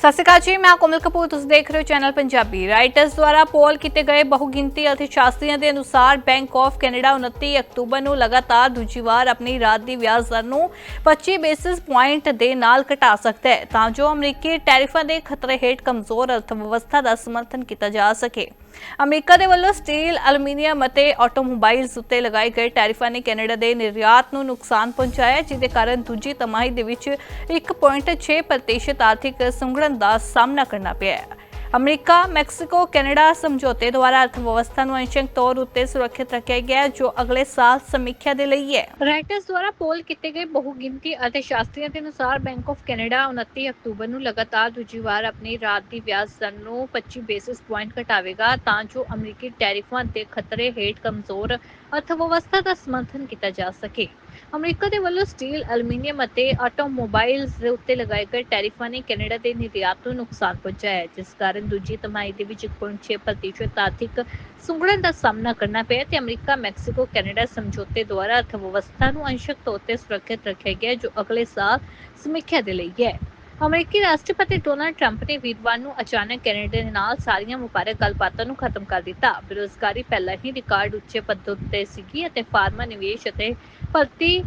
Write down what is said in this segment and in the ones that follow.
ਸਤਿ ਸ਼੍ਰੀ ਅਕਾਲ ਜੀ ਮੈਂ ਕੋਮਲ ਕਪੂਰ ਤੁਸੀਂ ਦੇਖ ਰਹੇ ਹੋ ਚੈਨਲ ਪੰਜਾਬੀ। ਰਾਈਟਰਸ ਦੁਆਰਾ ਪੋਲ ਕੀਤੇ ਗਏ ਬਹੁਗਿਣਤੀ ਅਰਥਸ਼ਾਸਤਰੀਆਂ ਦੇ ਅਨੁਸਾਰ ਬੈਂਕ ਆਫ ਕੈਨੇਡਾ 29 ਅਕਤੂਬਰ ਨੂੰ ਲਗਾਤਾਰ ਦੂਜੀ ਵਾਰ ਆਪਣੀ ਰਾਤ ਦੀ ਵਿਆਜ ਦਰ ਨੂੰ 25 ਬੇਸਿਸ ਪੁਆਇੰਟ ਦੇ ਨਾਲ ਘਟਾ ਸਕਦਾ ਹੈ ਤਾਂ ਜੋ ਅਮਰੀਕੀ ਟੈਰਿਫਾਂ ਦੇ ਖਤਰੇ ਹੇਠ ਕਮਜ਼ੋਰ ਅਰਥਵਿਵਸਥਾ ਦਾ ਸਮਰਥਨ ਕੀਤਾ ਜਾ ਸਕੇ। ਅਮਰੀਕਾ ਦੇ ਵੱਲੋਂ ਸਟੀਲ, ਐਲੂਮੀਨੀਅਮ ਅਤੇ ਆਟੋਮੋਬਾਈਲਸ ਉੱਤੇ ਲਗਾਏ ਗਏ ਟੈਰਿਫਾਂ ਨੇ ਕੈਨੇਡਾ ਦੇ ਨਿਰਯਾਤ ਨੂੰ ਨੁਕਸਾਨ ਪਹੁੰਚਾਇਆ ਜਿਹਦੇ ਕਾਰਨ ਦੂਜੀ ਤਿਮਾਹੀ ਦੇ ਵਿੱਚ 1.6% ਪ੍ਰਤੀਸ਼ਤ ਆਰਥਿਕ ਸੁੰਗੜਨ ਦਾ ਸਾਹਮਣਾ ਕਰਨਾ ਪਿਆ ਹੈ। ਅਮਰੀਕਾ, ਮੈਕਸੀਕੋ, ਕੈਨੇਡਾ ਸਮਝੌਤੇ ਦੁਆਰਾ ਅਰਥਵਿਵਸਥਾ ਨੂੰ ਅੰਸ਼ਕ ਤੌਰ ਉੱਤੇ ਸੁਰੱਖਿਅਤ ਰੱਖਿਆ ਗਿਆ ਜੋ ਅਗਲੇ ਸਾਲ ਸਮੀਖਿਆ ਦੇ ਲਈ ਹੈ। ਰਾਈਟਰਸ ਦੁਆਰਾ ਪੋਲ ਕੀਤੇ ਗਏ ਬਹੁਗਿਣਤੀ ਅਰਥਸ਼ਾਸਤਰੀਆਂ ਦੇ ਅਨੁਸਾਰ ਬੈਂਕ ਆਫ ਕੈਨੇਡਾ 29 ਅਕਤੂਬਰ ਨੂੰ ਲਗਾਤਾਰ ਦੂਜੀ ਵਾਰ ਆਪਣੀ ਰਾਤ ਦੀ ਵਿਆਜ ਦਰ ਨੂੰ 25 ਬੇਸਿਸ ਪੁਆਇੰਟ ਘਟਾਵੇਗਾ, ਤਾਂ ਜੋ ਅਮਰੀਕੀ ਟੈਰਿਫਾਂ ਦੇ ਖਤਰੇ ਹੇਠ ਕਮਜ਼ੋਰ ਅਰਥਵਿਵਸਥਾ ਦਾ ਸਮਰਥਨ ਕੀਤਾ ਜਾ ਸਕੇ। ਅਮਰੀਕਾ ਦੇ ਵੱਲੋਂ ਸਟੀਲ, ਐਲੂਮੀਨੀਅਮ ਅਤੇ ਆਟੋਮੋਬਾਈਲਸ ਦੇ ਉੱਤੇ ਲਗਾਏ ਗਏ ਟੈਰਿਫਾਂ ਨੇ ਕੈਨੇਡਾ ਦੇ ਨਿਰਯਾਤ ਨੂੰ ਨੁਕਸਾਨ ਪਹੁੰਚਾਇਆ ਹੈ ਜਿਸ ਕਾਰਨ ਦੂਜੀ ਤਿਮਾਹੀ ਦੇ ਵਿੱਚ 1.6% ਆਰਥਿਕ ਸੁੰਗੜਨ ਦਾ ਸਾਹਮਣਾ ਕਰਨਾ ਪਿਆ ਤੇ ਅਮਰੀਕਾ ਮੈਕਸੀਕੋ ਕੈਨੇਡਾ ਸਮਝੌਤੇ ਦੁਆਰਾ ਅਰਥ ਵਿਵਸਥਾ ਨੂੰ ਅੰਸ਼ਕ ਤੌਰ ਤੇ ਸੁਰੱਖਿਅਤ ਰੱਖਿਆ ਗਿਆ ਜੋ ਅਗਲੇ ਸਾਲ ਸਮੀਖਿਆ ਦੇ ਲਈ ਹੈ। ਅਮਰੀਕੀ ਰਾਸ਼ਟਰਪਤੀ ਡੋਨਾਲਡ ਟਰੰਪ ਨੇ ਵੀਰਵਾਰ ਨੂੰ ਅਚਾਨਕ ਕੈਨੇਡਾ ਦੇ ਨਾਲ ਸਾਰੀਆਂ ਵਪਾਰਕ ਗੱਲਬਾਤਾਂ ਨੂੰ ਖਤਮ ਕਰ ਦਿੱਤਾ। ਬੇਰੁਜ਼ਗਾਰੀ ਪਹਿਲਾਂ ਹੀ ਰਿਕਾਰਡ ਉੱਚੇ ਪੱਧਰ ਉੱਤੇ ਸੀਗੀ ਅਤੇ ਫਾਰਮਾ ਨਿਵੇਸ਼ ਅਤੇ ਭਰਤੀ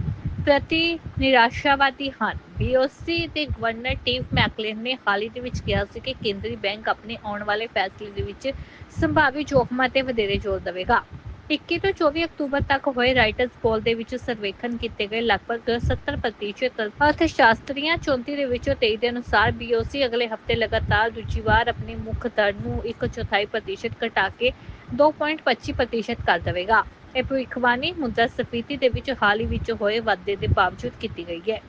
ਪ੍ਰਤੀ ਨਿਰਾਸ਼ਾਵਾਦੀ ਹਨ। ਬੀਓਸੀ ਦੇ ਗਵਰਨਰ ਟੀਵ ਮੈਕਲੇਨ ਨੇ ਹਾਲ ਹੀ ਵਿੱਚ ਕਿਹਾ ਸੀ ਕਿ ਕੇਂਦਰੀ ਬੈਂਕ ਆਪਣੇ ਆਉਣ ਵਾਲੇ ਫੈਸਲੇ ਦੇ ਵਿੱਚ ਸੰਭਾਵੀ ਜੋਖਮਾਂ ਤੇ ਵਧੇਰੇ ਜ਼ੋਰ ਦੇਵੇਗਾ। 21 ਤੋਂ 24 ਅਕਤੂਬਰ ਤੱਕ ਹੋਏ ਰਾਈਟਰਸ ਪੋਲ ਦੇ ਵਿੱਚ ਸਰਵੇਖਣ ਕੀਤੇ ਗਏ ਲਗਭਗ 70% ਅਰਥਸ਼ਾਸਤਰੀਆਂ 34 ਦੇ ਵਿੱਚੋਂ 23 ਦੇ ਅਨੁਸਾਰ ਬੀਓਸੀ ਅਗਲੇ ਹਫ਼ਤੇ ਲਗਾਤਾਰ ਦੂਜੀ ਵਾਰ ਆਪਣੀ ਮੁੱਖ ਦਰ ਨੂੰ 1/4 ਘਟਾ ਕੇ 2.25 ਪ੍ਰਤੀਸ਼ਤ ਕਰ ਦੇਵੇਗਾ। ਇਹ ਭਵਿੱਖਬਾਣੀ ਮੁद्रा ਸਫੀਤੀ ਦੇ ਵਿੱਚ ਹਾਲ ਹੀ ਵਿੱਚ ਹੋਏ ਵਾਧੇ ਦੇ ਬਾਵਜੂਦ ਕੀਤੀ ਗਈ ਹੈ।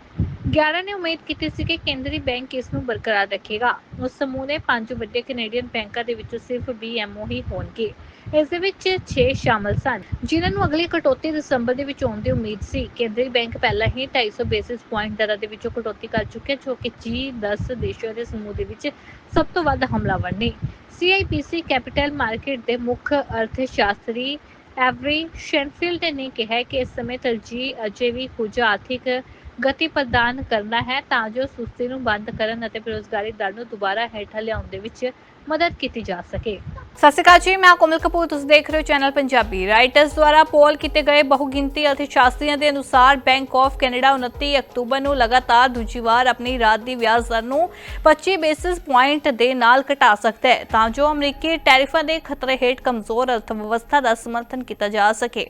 11 ਨੇ ਉਮੀਦ ਕੀਤੀ ਸੀ ਕਿ ਕੇਂਦਰੀ ਬੈਂਕ ਇਸ ਨੂੰ ਬਰਕਰਾਰ ਰੱਖੇਗਾ। ਉਸ ਸਮੂਹ ਦੇ ਪੰਜ ਵੱਡੇ ਕੈਨੇਡੀਅਨ ਬੈਂਕਾਂ ਦੇ ਵਿੱਚੋਂ ਸਿਰਫ BMO ਹੀ ਹੋਣਗੇ। ਇਸ ਦੇ ਵਿੱਚ 6 ਸ਼ਾਮਲ ਸਨ। ਜਿਨ੍ਹਾਂ ਨੂੰ ਅਗਲੀ ਕਟੌਤੀ ਦਸੰਬਰ ਦੇ ਵਿੱਚ ਆਉਣ ਦੀ ਉਮੀਦ ਸੀ। ਕੇਂਦਰੀ ਬੈਂਕ ਪਹਿਲਾਂ ਹੀ 250 ਬੇਸਿਸ ਪੁਆਇੰਟ ਦਰਾਂ ਦੇ ਵਿੱਚੋਂ ਕਟੌਤੀ ਕਰ ਚੁੱਕਿਆ, ਜੋ ਕਿ G10 ਦੇਸ਼ਾਂ ਦੇ ਸਮੂਹ ਦੇ ਵਿੱਚ ਸਭ ਤੋਂ ਵੱਧ ਹਮਲਾਵਰ ਨੇ। CIPC ਕੈਪੀਟਲ ਮਾਰਕੀਟ ਦੇ ਮੁੱਖ ਅਰਥਸ਼ਾਸਤਰੀ ਐਵਰੀ ਸ਼ੈਨਫੀਲਡ ਨੇ ਕਿਹਾ ਕਿ ਇਸ ਸਮੇਂ ਤਰਜੀਹ ਅਜੇ ਵੀ ਕੁਝ ਆਰਥਿਕ ਗਤੀ ਪ੍ਰਦਾਨ ਕਰਨਾ ਹੈ, ਤਾਂ ਜੋ ਸੁਸਤੀ ਨੂੰ ਬੰਦ ਕਰਨ ਅਤੇ ਬੇਰੁਜ਼ਗਾਰੀ ਦਰ ਨੂੰ ਦੁਬਾਰਾ ਹੇਠਾਂ ਲਿਆਉਣ ਦੇ ਵਿੱਚ ਮਦਦ ਕੀਤੀ ਜਾ ਸਕੇ। ਸਤਿ ਸ਼੍ਰੀ ਅਕਾਲ ਜੀ ਮੈਂ ਕੋਮਲ ਕਪੂਰ ਤੁਸੀਂ ਦੇਖ ਰਹੇ ਹੋ ਚੈਨਲ ਪੰਜਾਬੀ। ਰਾਈਟਰਸ ਦੁਆਰਾ ਪੋਲ ਕੀਤੇ ਗਏ ਬਹੁਗਿਣਤੀ ਅਰਥਸ਼ਾਸਤਰੀਆਂ ਦੇ ਅਨੁਸਾਰ ਬੈਂਕ ਆਫ ਕੈਨੇਡਾ 29 ਅਕਤੂਬਰ ਨੂੰ ਲਗਾਤਾਰ ਦੂਜੀ ਵਾਰ ਆਪਣੀ ਰਾਤ ਦੀ ਵਿਆਜ ਦਰ ਨੂੰ 25 ਬੇਸਿਸ ਪੁਆਇੰਟ ਦੇ ਨਾਲ ਘਟਾ ਸਕਦਾ ਹੈ ਤਾਂ ਜੋ ਅਮਰੀਕੀ ਟੈਰਿਫਾਂ ਦੇ ਖਤਰੇ ਹੇਠ ਕਮਜ਼ੋਰ ਅਰਥਵਿਵਸਥਾ ਦਾ ਸਮਰਥਨ ਕੀਤਾ ਜਾ ਸਕੇ।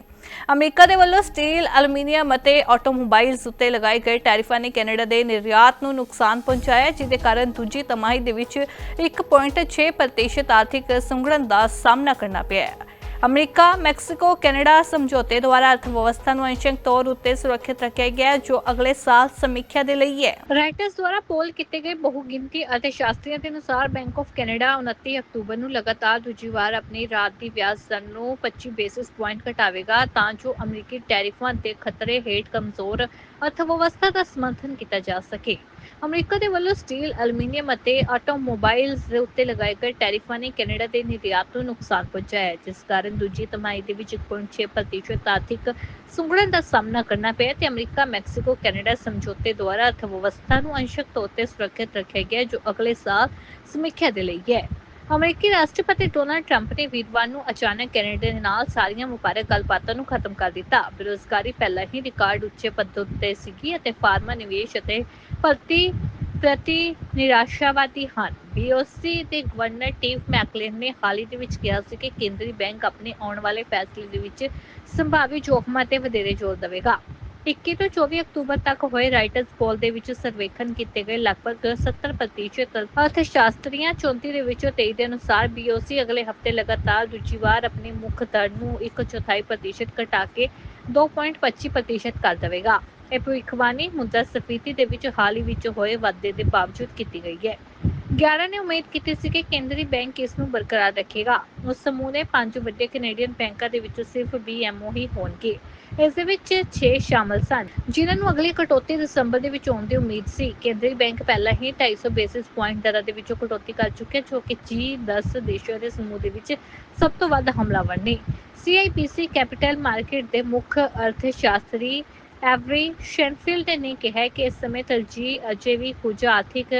ਅਮਰੀਕਾ ਦੇ ਵੱਲੋਂ ਸਟੀਲ, ਐਲੂਮੀਨੀਅਮ ਅਤੇ ਆਟੋਮੋਬਾਈਲਸ ਉੱਤੇ ਲਗਾਏ ਗਏ ਟੈਰਿਫਾਂ ਨੇ ਕੈਨੇਡਾ ਦੇ ਨਿਰਯਾਤ ਨੂੰ ਨੁਕਸਾਨ ਪਹੁੰਚਾਇਆ ਹੈ, ਜਿਹਦੇ ਕਾਰਨ ਦੂਜੀ ਤਿਮਾਹੀ ਦੇ ਵਿੱਚ 1.6% ਆਰਥਿਕ ਸੁੰਗੜਨ ਦਾ ਸਾਹਮਣਾ ਕਰਨਾ ਪਿਆ ਹੈ। ਅਮਰੀਕਾ, ਮੈਕਸੀਕੋ, ਕੈਨੇਡਾ ਸਮਝੌਤੇ ਦੁਆਰਾ ਅਰਥਵਿਵਸਥਾ ਨੂੰ ਅੰਸ਼ਕ ਤੌਰ ਉੱਤੇ ਸੁਰੱਖਿਅਤ ਰੱਖਿਆ ਗਿਆ ਜੋ ਅਗਲੇ ਸਾਲ ਸਮੀਖਿਆ ਦੇ ਲਈ ਹੈ। ਰਾਈਟਰਸ ਦੁਆਰਾ ਪੋਲ ਕੀਤੇ ਗਏ ਬਹੁਗਿਣਤੀ ਅਰਥਸ਼ਾਸਤਰੀਆਂ ਦੇ ਅਨੁਸਾਰ ਬੈਂਕ ਆਫ ਕੈਨੇਡਾ 29 ਅਕਤੂਬਰ ਨੂੰ ਲਗਾਤਾਰ ਦੂਜੀ ਵਾਰ ਆਪਣੀ ਰਾਤ ਦੀ ਵਿਆਜ ਦਰ ਨੂੰ 25 ਬੇਸਿਸ ਪੁਆਇੰਟ ਘਟਾਵੇਗਾ, ਤਾਂ ਜੋ ਅਮਰੀਕੀ ਟੈਰਿਫਾਂ ਦੇ ਖਤਰੇ ਹੇਠ ਕਮਜ਼ੋਰ ਅਰਥਵਿਵਸਥਾ ਦਾ ਸਮਰਥਨ ਕੀਤਾ ਜਾ ਸਕੇ। ਅਮਰੀਕਾ ਦੇ ਵੱਲੋਂ ਸਟੀਲ, ਐਲੂਮੀਨੀਅਮ ਅਤੇ ਆਟੋਮੋਬਾਈਲਸ ਦੇ ਉੱਤੇ ਲਗਾਏ ਗਏ ਟੈਰਿਫਾਂ ਨੇ ਕੈਨੇਡਾ ਦੇ ਨਿਰਯਾਤ ਨੂੰ ਨੁਕਸਾਨ ਪਹੁੰਚਾਇਆ ਹੈ ਜਿਸ ਕਾਰਨ ਦੂਜੀ ਤਿਮਾਹੀ ਦੇ ਵਿੱਚ 1.6% ਆਰਥਿਕ ਸੁੰਗੜਨ ਦਾ ਸਾਹਮਣਾ ਕਰਨਾ ਪਿਆ ਤੇ ਅਮਰੀਕਾ ਮੈਕਸੀਕੋ ਕੈਨੇਡਾ ਸਮਝੌਤੇ ਦੁਆਰਾ ਅਰਥਵਿਵਸਥਾ ਨੂੰ ਅੰਸ਼ਕ ਤੌਰ ਤੇ ਸੁਰੱਖਿਅਤ ਰੱਖਿਆ ਗਿਆ ਜੋ ਅਗਲੇ ਸਾਲ ਸਮੀਖਿਆ ਦੇ ਲਈ ਹੈ। ਅਮਰੀਕੀ ਰਾਸ਼ਟਰਪਤੀ ਡੋਨਾਲਡ ਟਰੰਪ ਨੇ ਵੀਰਵਾਰ ਨੂੰ ਅਚਾਨਕ ਕੈਨੇਡਾ ਦੇ ਨਾਲ ਸਾਰੀਆਂ ਵਪਾਰਕ ਗੱਲਬਾਤਾਂ ਨੂੰ ਖਤਮ ਕਰ ਦਿੱਤਾ। ਬੇਰੁਜ਼ਗਾਰੀ ਪਹਿਲਾਂ ਹੀ ਰਿਕਾਰਡ ਉੱਚੇ ਪੱਧਰ ਉੱਤੇ ਸੀਗੀ ਅਤੇ ਫਾਰਮਾ ਨਿਵੇਸ਼ ਅਤੇ ਭਰਤੀ ਪ੍ਰਤੀ ਨਿਰਾਸ਼ਾਵਾਦੀ ਹਨ। ਬੀਓਸੀ ਦੇ ਗਵਰਨਰ ਟੀਵ ਮੈਕਲੇਨ ਨੇ ਹਾਲ ਹੀ ਦੇ ਵਿੱਚ ਕਿਹਾ ਸੀ ਕਿ ਕੇਂਦਰੀ ਬੈਂਕ ਆਪਣੇ ਆਉਣ ਵਾਲੇ ਫੈਸਲੇ ਦੇ ਵਿੱਚ ਸੰਭਾਵੀ ਜੋਖਮਾਂ ਤੇ ਵਧੇਰੇ ਜ਼ੋਰ ਦੇਵੇਗਾ। 21 ਤੋਂ 24 ਅਕਤੂਬਰ ਤੱਕ ਹੋਏ ਰਾਈਟਰਸ ਪੋਲ ਦੇ ਵਿੱਚ ਸਰਵੇਖਣ ਕੀਤੇ ਗਏ ਲਗਭਗ 70% ਅਰਥਸ਼ਾਸਤਰੀਆਂ 34 ਦੇ ਵਿੱਚੋਂ 23 ਦੇ ਅਨੁਸਾਰ ਬੀਓਸੀ ਅਗਲੇ ਹਫ਼ਤੇ ਲਗਾਤਾਰ ਦੂਜੀ ਵਾਰ ਆਪਣੇ ਮੁੱਖ ਦਰ ਨੂੰ 1/4 ਪ੍ਰਤੀਸ਼ਤ ਘਟਾ ਕੇ 2.25 ਪ੍ਰਤੀਸ਼ਤ ਕਰ ਦੇਵੇਗਾ। ਇਹ ਭਵਿੱਖਬਾਣੀ ਮੁद्रा ਸਫੀਤੀ ਦੇ ਵਿੱਚ ਹਾਲ ਹੀ ਵਿੱਚ ਹੋਏ ਵਾਧੇ ਦੇ ਬਾਵਜੂਦ ਕੀਤੀ ਗਈ ਹੈ। 11 ਨੇ ਉਮੀਦ ਕੀਤੀ ਸੀ ਕਿ ਕੇਂਦਰੀ ਬੈਂਕ ਇਸ ਨੂੰ ਬਰਕਰਾਰ ਰੱਖੇਗਾ। ਉਸ ਸਮੂਹ ਦੇ ਪੰਜ ਵੱਡੇ ਕੈਨੇਡੀਅਨ ਬੈਂਕਾਂ ਦੇ ਵਿੱਚੋਂ ਸਿਰਫ BMO ਹੀ ਹੋਣਗੇ। ਇਸ ਦੇ ਵਿੱਚ 6 ਸ਼ਾਮਲ ਸਨ, ਜਿਨ੍ਹਾਂ ਨੂੰ ਅਗਲੀ ਕਟੌਤੀ ਦਸੰਬਰ ਦੇ ਵਿੱਚ ਆਉਣ ਦੀ ਉਮੀਦ ਸੀ। ਕੇਂਦਰੀ ਬੈਂਕ ਪਹਿਲਾਂ ਹੀ 250 ਬੇਸਿਸ ਪੁਆਇੰਟ ਦਰਾਂ ਦੇ ਵਿੱਚੋਂ ਕਟੌਤੀ ਕਰ ਚੁੱਕਿਆ, ਜੋ ਕਿ G10 ਦੇਸ਼ਾਂ ਦੇ ਸਮੂਹ ਦੇ ਵਿੱਚ ਸਭ ਤੋਂ ਵੱਧ ਹਮਲਾਵਰ ਨੇ। CIPC ਕੈਪੀਟਲ ਮਾਰਕੀਟ ਦੇ ਮੁੱਖ ਅਰਥ ਸ਼ਾਸਤਰੀ ਐਵਰੀ ਸ਼ੈਨਫੀਲਡ ਨੇ ਕਿਹਾ ਕਿ ਇਸ ਸਮੇਂ ਤਰਜੀਹ ਅਜੇ ਵੀ ਕੁਝ ਆਰਥਿਕ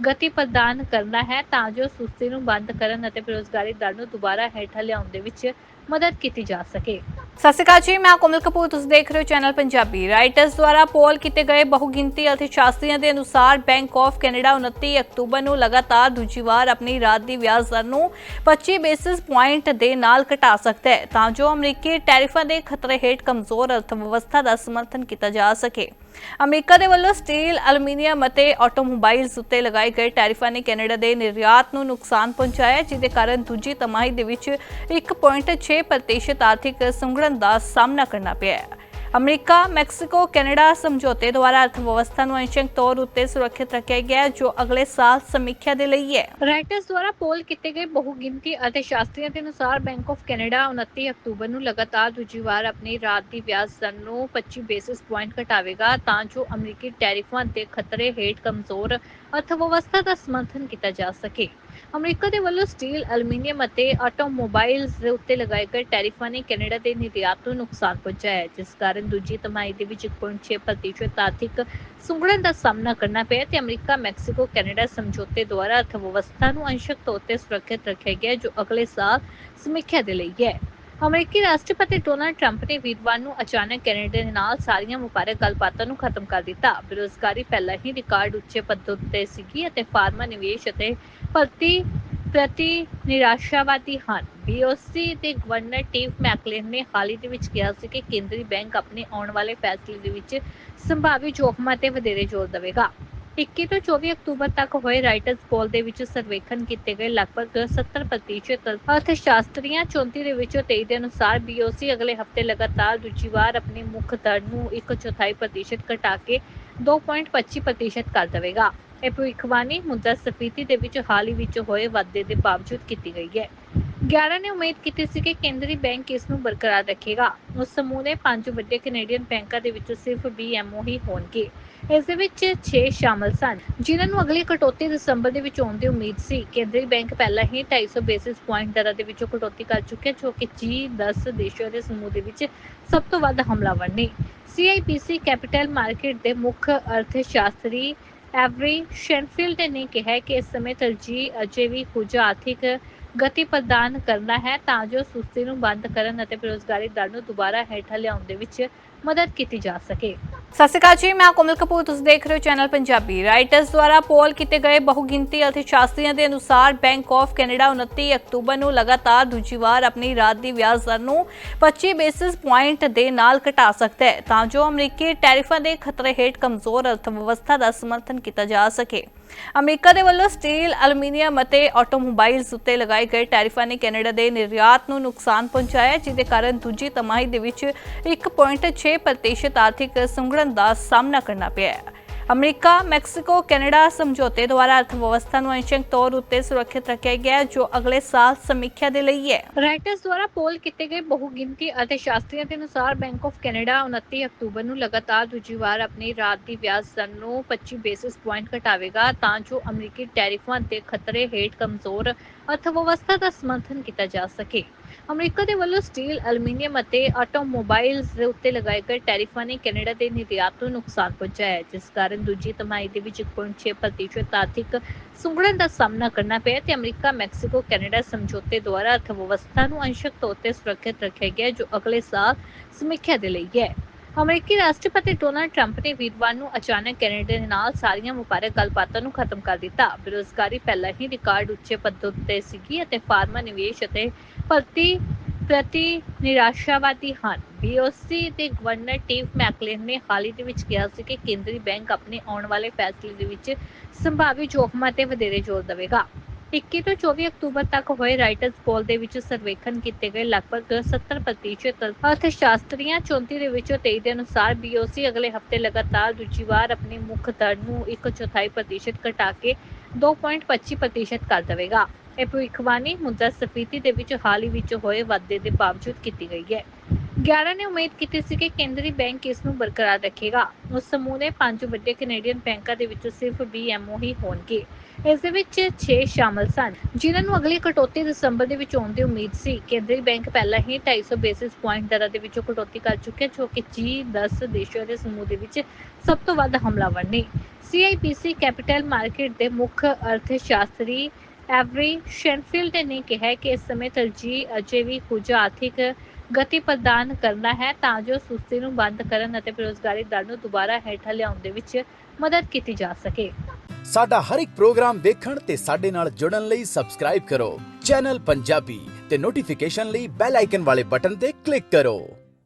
ਗਤੀ ਪ੍ਰਦਾਨ ਕਰਨਾ ਹੈ ਤਾਂ ਜੋ ਸੁਸਤੀ ਨੂੰ ਬੰਦ ਕਰਨ ਅਤੇ ਬੇਰੁਜ਼ਗਾਰੀ ਦਰ ਨੂੰ ਦੁਬਾਰਾ ਹੇਠਾਂ ਲਿਆਉਣ ਦੇ ਵਿੱਚ ਮਦਦ ਕੀਤੀ ਜਾ ਸਕੇ। ਸਤਿ ਸ਼੍ਰੀ ਅਕਾਲ ਜੀ ਮੈਂ ਕੋਮਲ ਕਪੂਰ ਤੁਸੀਂ ਦੇਖ ਰਹੇ ਹੋ ਚੈਨਲ ਪੰਜਾਬੀ। ਰਾਈਟਰਸ ਦੁਆਰਾ ਪੋਲ ਕੀਤੇ ਗਏ ਬਹੁਗਿਣਤੀ ਅਰਥਸ਼ਾਸਤਰੀਆਂ ਦੇ ਅਨੁਸਾਰ ਬੈਂਕ ਆਫ ਕੈਨੇਡਾ 29 ਅਕਤੂਬਰ ਨੂੰ ਲਗਾਤਾਰ ਦੂਜੀ ਵਾਰ ਆਪਣੀ ਰਾਤ ਦੀ ਵਿਆਜ ਦਰ ਨੂੰ 25 ਬੇਸਿਸ ਪੁਆਇੰਟ ਦੇ ਨਾਲ ਘਟਾ ਸਕਦਾ ਹੈ ਤਾਂ ਜੋ ਅਮਰੀਕੀ ਟੈਰਿਫਾਂ ਦੇ ਖਤਰੇ ਹੇਠ ਕਮਜ਼ੋਰ ਅਰਥਵਿਵਸਥਾ ਦਾ ਸਮਰਥਨ ਕੀਤਾ ਜਾ ਸਕੇ। ਅਮਰੀਕਾ ਦੇ ਵੱਲੋਂ ਸਟੀਲ, ਐਲੂਮੀਨੀਅਮ ਅਤੇ ਆਟੋਮੋਬਾਈਲਸ ਉੱਤੇ ਲਗਾਏ ਗਏ ਟੈਰਿਫਾਂ ਨੇ ਕੈਨੇਡਾ ਦੇ ਨਿਰਯਾਤ ਨੂੰ ਨੁਕਸਾਨ ਪਹੁੰਚਾਇਆ ਜਿਹਦੇ ਕਾਰਨ ਦੂਜੀ ਤਿਮਾਹੀ ਦੇ ਵਿੱਚ 1.6% ਆਰਥਿਕ ਸੁੰਗੜਨ ਦਾ ਸਾਹਮਣਾ ਕਰਨਾ ਪਿਆ ਹੈ। ਅਮਰੀਕਾ, ਮੈਕਸੀਕੋ, ਕੈਨੇਡਾ ਸਮਝੌਤੇ ਦੁਆਰਾ ਅਰਥਵਿਵਸਥਾ ਨੂੰ ਅੰਸ਼ਕ ਤੌਰ ਉੱਤੇ ਸੁਰੱਖਿਅਤ ਰੱਖਿਆ ਗਿਆ ਜੋ ਅਗਲੇ ਸਾਲ ਸਮੀਖਿਆ ਦੇ ਲਈ ਹੈ। ਰਾਈਟਰਸ ਦੁਆਰਾ ਪੋਲ ਕੀਤੇ ਗਏ ਬਹੁਗਿਣਤੀ ਅਰਥਸ਼ਾਸਤਰੀਆਂ ਦੇ ਅਨੁਸਾਰ ਬੈਂਕ ਆਫ ਕੈਨੇਡਾ 29 ਅਕਤੂਬਰ ਨੂੰ ਲਗਾਤਾਰ ਦੂਜੀ ਵਾਰ ਆਪਣੀ ਰਾਤ ਦੀ ਵਿਆਜ ਦਰ ਨੂੰ 25 ਬੇਸਿਸ ਪੁਆਇੰਟ ਘਟਾਵੇਗਾ, ਤਾਂ ਜੋ ਅਮਰੀਕੀ ਟੈਰਿਫਾਂ ਦੇ ਖਤਰੇ ਹੇਠ ਕਮਜ਼ੋਰ ਅਰਥਵਿਵਸਥਾ ਦਾ ਸਮਰਥਨ ਕੀਤਾ ਜਾ ਸਕੇ। ਅਮਰੀਕਾ ਦੇ ਵੱਲੋਂ ਸਟੀਲ, ਐਲੂਮੀਨੀਅਮ ਅਤੇ ਆਟੋਮੋਬਾਈਲਸ ਦੇ ਉੱਤੇ ਲਗਾਏ ਗਏ ਟੈਰਿਫਾਂ ਨੇ ਕੈਨੇਡਾ ਦੇ ਨਿਰਯਾਤ ਨੂੰ ਨੁਕਸਾਨ ਪਹੁੰਚਾਇਆ ਹੈ ਜਿਸ ਕਾਰਨ ਦੂਜੀ ਤਿਮਾਹੀ ਦੇ ਵਿੱਚ 1.6% ਆਰਥਿਕ ਸੁੰਗੜਨ ਦਾ ਸਾਹਮਣਾ ਕਰਨਾ ਪਿਆ ਤੇ ਅਮਰੀਕਾ ਮੈਕਸੀਕੋ ਕੈਨੇਡਾ ਸਮਝੌਤੇ ਦੁਆਰਾ ਅਰਥਵਿਵਸਥਾ ਨੂੰ ਅੰਸ਼ਕ ਤੌਰ ਤੇ ਸੁਰੱਖਿਅਤ ਰੱਖਿਆ ਗਿਆ ਜੋ ਅਗਲੇ ਸਾਲ ਸਮੀਖਿਆ ਦੇ ਲਈ ਹੈ। ਅਮਰੀਕੀ ਰਾਸ਼ਟਰਪਤੀ ਡੋਨਾਲਡ ਟਰੰਪ ਨੇ ਵੀਰਵਾਰ ਨੂੰ ਅਚਾਨਕ ਕੈਨੇਡਾ ਦੇ ਨਾਲ ਸਾਰੀਆਂ ਵਪਾਰਕ ਗੱਲਬਾਤਾਂ ਨੂੰ ਖਤਮ ਕਰ ਦਿੱਤਾ। ਬੇਰੁਜ਼ਗਾਰੀ ਪਹਿਲਾਂ ਹੀ ਰਿਕਾਰਡ ਉੱਚੇ ਪੱਧਰ ਉੱਤੇ ਸੀਗੀ ਅਤੇ ਫਾਰਮਾ ਨਿਵੇਸ਼ ਅਤੇ ਭਰਤੀ ਪ੍ਰਤੀ ਨਿਰਾਸ਼ਾਵਾਦੀ ਹਨ। ਬੀਓਸੀ ਦੇ ਗਵਰਨਰ ਟੀਵ ਮੈਕਲੇਨ ਨੇ ਹਾਲ ਹੀ ਦੇ ਵਿੱਚ ਕਿਹਾ ਸੀ ਕਿ ਕੇਂਦਰੀ ਬੈਂਕ ਆਪਣੇ ਆਉਣ ਵਾਲੇ ਫੈਸਲੇ ਦੇ ਵਿੱਚ ਸੰਭਾਵੀ ਜੋਖਮਾਂ ਤੇ ਵਧੇਰੇ ਜ਼ੋਰ ਦੇਵੇਗਾ। 21 ਤੋਂ 24 ਅਕਤੂਬਰ ਤੱਕ ਹੋਏ ਰਾਈਟਰਸ ਪੋਲ ਦੇ ਵਿੱਚ ਸਰਵੇਖਣ ਕੀਤੇ ਗਏ ਲਗਭਗ 70% ਅਰਥਸ਼ਾਸਤਰੀਆਂ 34 ਦੇ ਵਿੱਚੋਂ 23 ਦੇ ਅਨੁਸਾਰ ਬੀਓਸੀ ਅਗਲੇ ਹਫ਼ਤੇ ਲਗਾਤਾਰ ਦੂਜੀ ਵਾਰ ਆਪਣੇ ਮੁੱਖ ਦਰ ਨੂੰ 1/4 ਪ੍ਰਤੀਸ਼ਤ ਘਟਾ ਕੇ 2.25% ਪ੍ਰਤੀਸ਼ਤ ਕਰ ਦੇਵੇਗਾ। ਇਹ ਭਵਿੱਖਬਾਣੀ ਮੁद्रा ਸਫੀਤੀ ਦੇ ਵਿੱਚ ਹਾਲ ਹੀ ਵਿੱਚ ਹੋਏ ਵਾਧੇ ਦੇ ਬਾਵਜੂਦ ਕੀਤੀ ਗਈ ਹੈ। 11 ਨੇ ਉਮੀਦ ਕੀਤੀ ਸੀ ਕਿ ਕੇਂਦਰੀ ਬੈਂਕ ਇਸ ਨੂੰ ਬਰਕਰਾਰ ਰੱਖੇਗਾ। ਉਸ ਸਮੂਹ ਦੇ ਪੰਜ ਵੱਡੇ ਕੈਨੇਡੀਅਨ ਬੈਂਕਾਂ ਦੇ ਵਿੱਚੋਂ ਸਿਰਫ BMO ਹੀ ਹੋਣਗੇ। ਇਸ ਦੇ ਵਿੱਚ 6 ਸ਼ਾਮਲ ਸਨ, ਜਿਨ੍ਹਾਂ ਨੂੰ ਅਗਲੀ ਕਟੌਤੀ ਦਸੰਬਰ ਦੇ ਵਿੱਚ ਆਉਣ ਦੀ ਉਮੀਦ ਸੀ। ਕੇਂਦਰੀ ਬੈਂਕ ਪਹਿਲਾਂ ਹੀ 250 ਬੇਸਿਸ ਪੁਆਇੰਟ ਦਰਾਂ ਦੇ ਵਿੱਚੋਂ ਕਟੌਤੀ ਕਰ ਚੁੱਕਿਆ, ਜੋ ਕਿ G10 ਦੇਸ਼ਾਂ ਦੇ ਸਮੂਹ ਦੇ ਵਿੱਚ ਸਭ ਤੋਂ ਵੱਧ ਹਮਲਾਵਰ ਨੇ। CIPC ਕੈਪੀਟਲ ਮਾਰਕੀਟ ਦੇ ਮੁੱਖ ਅਰਥਸ਼ਾਸਤਰੀ ਐਵਰੀ ਸ਼ੈਨਫੀਲਡ ਨੇ ਕਿਹਾ ਕਿ ਇਸ ਸਮੇਂ ਤਰਜੀਹ ਅਜੇ ਵੀ ਕੁਝ ਆਰਥਿਕ ਗਤੀ ਪ੍ਰਦਾਨ ਕਰਨਾ ਹੈ ਤਾਂ ਜੋ ਸੁਸਤੀ ਨੂੰ ਬੰਦ ਕਰਨ ਅਤੇ ਬੇਰੁਜ਼ਗਾਰੀ ਦਰ ਨੂੰ ਦੁਬਾਰਾ ਹੇਠਾਂ ਲਿਆਉਣ ਦੇ ਵਿੱਚ ਮਦਦ ਕੀਤੀ ਜਾ ਸਕੇ। ਸਤਿ ਸ਼੍ਰੀ ਅਕਾਲ ਜੀ, ਮੈਂ ਕੋਮਲ ਕਪੂਰ। ਤੁਸੀਂ ਦੇਖ ਰਹੇ ਹੋ ਚੈਨਲ ਪੰਜਾਬੀ। ਰਾਈਟਰਸ ਦੁਆਰਾ ਪੋਲ ਕੀਤੇ ਗਏ ਬਹੁਗਿਣਤੀ ਅਰਥਸ਼ਾਸਤਰੀਆਂ ਦੇ ਅਨੁਸਾਰ ਬੈਂਕ ਆਫ ਕੈਨੇਡਾ 29 ਅਕਤੂਬਰ ਨੂੰ ਲਗਾਤਾਰ ਦੂਜੀ ਵਾਰ ਆਪਣੀ ਰਾਤ ਦੀ ਵਿਆਜ ਦਰ ਨੂੰ 25 ਬੇਸਿਸ ਪੁਆਇੰਟ ਦੇ ਨਾਲ ਘਟਾ ਸਕਦਾ ਹੈ ਤਾਂ ਜੋ ਅਮਰੀਕੀ ਟੈਰਿਫਾਂ ਦੇ ਖਤਰੇ ਹੇਠ ਕਮਜ਼ੋਰ ਅਰਥ ਵਿਵਸਥਾ ਦਾ ਸਮਰਥਨ ਕੀਤਾ ਜਾ ਸਕੇ। ਅਮਰੀਕਾ ਦੇ ਵੱਲੋਂ ਸਟੀਲ, ਐਲੂਮੀਨੀਅਮ ਅਤੇ ਆਟੋਮੋਬਾਈਲਸ ਉੱਤੇ ਲਗਾਏ ਗਏ ਟੈਰਿਫਾਂ ਨੇ ਕੈਨੇਡਾ ਦੇ ਨਿਰਯਾਤ ਨੂੰ ਨੁਕਸਾਨ ਪਹੁੰਚਾਇਆ ਜਿਹਦੇ ਕਾਰਨ ਦੂਜੀ ਤਿਮਾਹੀ ਦੇ ਵਿੱਚ 1.6% ਆਰਥਿਕ ਸੁੰਗੜਨ ਦਾ ਸਾਹਮਣਾ ਕਰਨਾ ਪਿਆ ਹੈ। ਅਮਰੀਕਾ, ਮੈਕਸੀਕੋ, ਕੈਨੇਡਾ ਸਮਝੌਤੇ ਦੁਆਰਾ ਅਰਥਵਿਵਸਥਾ ਨੂੰ ਅੰਸ਼ਕ ਤੌਰ ਉੱਤੇ ਸੁਰੱਖਿਅਤ ਰੱਖਿਆ ਗਿਆ ਜੋ ਅਗਲੇ ਸਾਲ ਸਮੀਖਿਆ ਦੇ ਲਈ ਹੈ। ਰਾਈਟਰਸ ਦੁਆਰਾ ਪੋਲ ਕੀਤੇ ਗਏ ਬਹੁਗਿਣਤੀ ਅਰਥਸ਼ਾਸਤਰੀਆਂ ਦੇ ਅਨੁਸਾਰ ਬੈਂਕ ਆਫ ਕੈਨੇਡਾ 29 ਅਕਤੂਬਰ ਨੂੰ ਲਗਾਤਾਰ ਦੂਜੀ ਵਾਰ ਆਪਣੀ ਰਾਤ ਦੀ ਵਿਆਜ ਦਰ ਨੂੰ 25 ਬੇਸਿਸ ਪੁਆਇੰਟ ਘਟਾਵੇਗਾ, ਤਾਂ ਜੋ ਅਮਰੀਕੀ ਟੈਰਿਫਾਂ ਦੇ ਖਤਰੇ ਹੇਠ ਕਮਜ਼ੋਰ ਅਰਥਵਿਵਸਥਾ ਦਾ ਸਮਰਥਨ ਕੀਤਾ ਜਾ ਸਕੇ। ਅਮਰੀਕਾ ਦੇ ਵੱਲੋਂ ਸਟੀਲ, ਐਲੂਮੀਨੀਅਮ ਅਤੇ ਆਟੋਮੋਬਾਈਲਸ ਦੇ ਉੱਤੇ ਲਗਾਏ ਗਏ ਟੈਰਿਫਾਂ ਨੇ ਕੈਨੇਡਾ ਦੇ ਨਿਰਯਾਤ ਨੂੰ ਨੁਕਸਾਨ ਪਹੁੰਚਾਇਆ ਹੈ ਜਿਸ ਕਾਰਨ ਦੂਜੀ ਤਿਮਾਹੀ ਦੇ ਵਿੱਚ 1.6% ਆਰਥਿਕ ਸੁੰਗੜਨ ਦਾ ਸਾਹਮਣਾ ਕਰਨਾ ਪਿਆ ਤੇ ਅਮਰੀਕਾ ਮੈਕਸੀਕੋ ਕੈਨੇਡਾ ਸਮਝੌਤੇ ਦੁਆਰਾ ਅਰਥ ਵਿਵਸਥਾ ਨੂੰ ਅੰਸ਼ਕ ਤੌਰ ਤੇ ਸੁਰੱਖਿਅਤ ਰੱਖਿਆ ਗਿਆ ਜੋ ਅਗਲੇ ਸਾਲ ਸਮੀਖਿਆ ਦੇ ਲਈ ਹੈ। ਅਮਰੀਕੀ ਰਾਸ਼ਟਰਪਤੀ ਡੋਨਾਲਡ ਟਰੰਪ ਨੇ ਵੀਰਵਾਰ ਨੂੰ ਅਚਾਨਕ ਕੈਨੇਡਾ ਦੇ ਨਾਲ ਸਾਰੀਆਂ ਵਪਾਰਕ ਗੱਲਬਾਤਾਂ ਨੂੰ ਖਤਮ ਕਰ ਦਿੱਤਾ। ਬੇਰੁਜ਼ਗਾਰੀ ਪਹਿਲਾਂ ਹੀ ਰਿਕਾਰਡ ਉੱਚੇ ਪੱਧਰ ਉੱਤੇ ਸੀਗੀ ਅਤੇ ਫਾਰਮਾ ਨਿਵੇਸ਼ ਅਤੇ ਭਰਤੀ ਪ੍ਰਤੀ ਨਿਰਾਸ਼ਾਵਾਦੀ ਹਨ। ਬੀਓਸੀ ਦੇ ਗਵਰਨਰ ਟੀਵ ਮੈਕਲੇਨ ਨੇ ਹਾਲ ਹੀ ਦੇ ਵਿੱਚ ਕਿਹਾ ਸੀ ਕਿ ਕੇਂਦਰੀ ਬੈਂਕ ਆਪਣੇ ਆਉਣ ਵਾਲੇ ਫੈਸਲੇ ਦੇ ਵਿੱਚ ਸੰਭਾਵੀ ਜੋਖਮਾਂ ਤੇ ਵਧੇਰੇ ਜ਼ੋਰ ਦੇਵੇਗਾ। 21 ਤੋਂ 24 ਅਕਤੂਬਰ ਤੱਕ ਹੋਏ ਰਾਈਟਰਸ ਪੋਲ ਦੇ ਵਿੱਚ ਸਰਵੇਖਣ ਕੀਤੇ ਗਏ ਲਗਭਗ 70% ਅਰਥਸ਼ਾਸਤਰੀਆਂ 34 ਦੇ ਵਿੱਚੋਂ 23 ਦੇ ਅਨੁਸਾਰ ਬੀਓਸੀ ਅਗਲੇ ਹਫ਼ਤੇ ਲਗਾਤਾਰ ਦੂਜੀ ਵਾਰ ਆਪਣੇ ਮੁੱਖ ਦਰ ਨੂੰ 1/4 ਪ੍ਰਤੀਸ਼ਤ ਘਟਾ ਕੇ 2.25% ਪ੍ਰਤੀਸ਼ਤ ਕਰ ਦੇਵੇਗਾ। ਇਹ ਭਵਿੱਖਬਾਣੀ ਮੁद्रा ਸਫੀਤੀ ਦੇ ਵਿੱਚ ਹਾਲ ਹੀ ਵਿੱਚ ਹੋਏ ਵਾਧੇ ਦੇ ਬਾਵਜੂਦ ਕੀਤੀ ਗਈ ਹੈ। 11 ਨੇ ਉਮੀਦ ਕੀਤੀ ਸੀ ਕਿ ਕੇਂਦਰੀ ਬੈਂਕ ਇਸ ਨੂੰ ਬਰਕਰਾਰ ਰੱਖੇਗਾ। ਉਸ ਸਮੂਹ ਨੇ ਪੰਜ ਵੱਡੇ ਕੈਨੇਡੀਅਨ ਬੈਂਕਾਂ ਦੇ ਵਿੱਚੋਂ ਸਿਰਫ BMO ਹੀ ਹੋਣਗੇ। ਇਸ ਦੇ ਵਿੱਚ 6 ਸ਼ਾਮਲ ਸਨ, ਜਿਨ੍ਹਾਂ ਨੂੰ ਅਗਲੀ ਕਟੌਤੀ ਦਸੰਬਰ ਦੇ ਵਿੱਚ ਆਉਣ ਦੀ ਉਮੀਦ ਸੀ। ਕੇਂਦਰੀ ਬੈਂਕ ਪਹਿਲਾਂ ਹੀ 250 ਬੇਸਿਸ ਪੁਆਇੰਟ ਦਰਾਂ ਦੇ ਵਿੱਚੋਂ ਕਟੌਤੀ ਕਰ ਚੁੱਕਿਆ, ਜੋ ਕਿ G10 ਦੇਸ਼ਾਂ ਦੇ ਸਮੂਹ ਦੇ ਵਿੱਚ ਸਭ ਤੋਂ ਵੱਧ ਹਮਲਾਵਰ ਨੇ। CIBC ਕੈਪੀਟਲ ਮਾਰਕੀਟ ਦੇ ਮੁੱਖ ਅਰਥ ਸ਼ਾਸਤਰੀ ਐਵਰੀ ਸ਼ੈਨਫੀਲਡ ਨੇ ਕਿਹਾ ਕਿ ਇਸ ਸਮੇਂ ਤਰਜੀਹ ਅਜੇ ਵੀ ਕੁਝ ਆਰਥਿਕ ਗਤੀ ਪ੍ਰਦਾਨ ਕਰਨਾ ਹੈ ਤਾਂ ਜੋ ਸੁਸਤੀ ਨੂੰ ਬੰਦ ਕਰਨ ਅਤੇ ਬੇਰੁਜ਼ਗਾਰੀ ਦਰ ਨੂੰ ਦੁਬਾਰਾ ਹੇਠਾਂ ਲਿਆਉਣ ਦੇ ਵਿੱਚ ਮਦਦ ਕੀਤੀ ਜਾ ਸਕੇ। ਸਾਡਾ ਹਰ ਇੱਕ ਪ੍ਰੋਗਰਾਮ ਦੇਖਣ ਤੇ ਸਾਡੇ ਨਾਲ ਜੁੜਨ ਲਈ ਸਬਸਕ੍ਰਾਈਬ ਕਰੋ। ਚੈਨਲ ਪੰਜਾਬੀ ਤੇ ਨੋਟੀਫਿਕੇਸ਼ਨ ਲਈ ਬੈਲ ਆਈਕਨ ਵਾਲੇ ਬਟਨ ਤੇ ਕਲਿੱਕ ਕਰੋ।